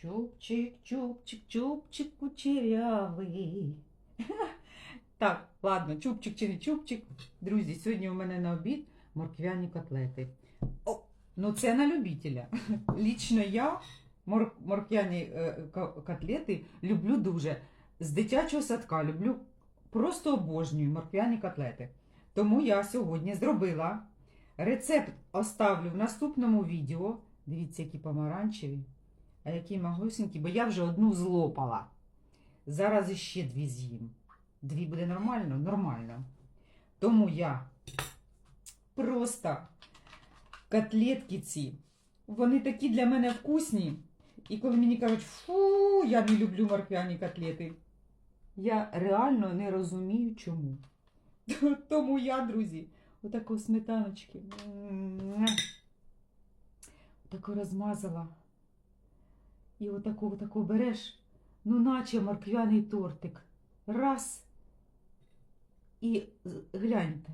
Чупчик, чупчик, чупчик кучерявий. Так, ладно, чупчик чи не чупчик. Друзі, сьогодні у мене на обід морквяні котлети. О, ну це на любителя. Лічно я мор- морквяні е, котлети люблю дуже. З дитячого садка люблю, просто обожнюю морквяні котлети. Тому я сьогодні зробила рецепт оставлю в наступному відео. Дивіться, які помаранчеві, а які магусенькі, бо я вже одну злопала. Зараз іще дві з'їм. Дві буде нормально? Нормально. Тому я просто котлетки ці, вони такі для мене вкусні. І коли мені кажуть, фу, я не люблю морквяні котлети, я реально не розумію, чому. Тому я, друзі, отаку сметаночки. Отаку розмазала. І отаку, отаку береш, ну наче морквяний тортик. Раз. І з- гляньте.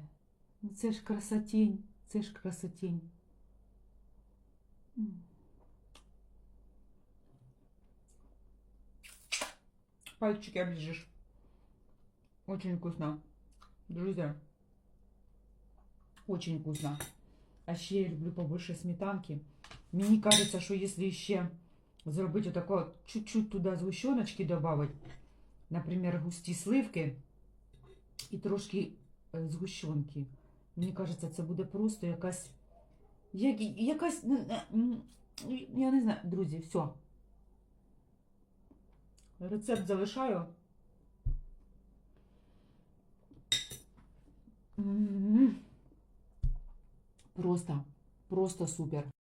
Ну це ж красотінь, це ж красотінь. М. Пальчики оближешь. Очень вкусно. Друзья. Очень вкусно. А ще я люблю побольше сметанки. Мені кажется, що якщо ще зробити отако, чуть-чуть туди згущеночки добавити, наприклад, густі сливки і трошки е, згущенки. Мені кажется, це буде просто якась. Як, якась. Я не знаю, друзі, все. Рецепт залишаю. Просто, просто супер.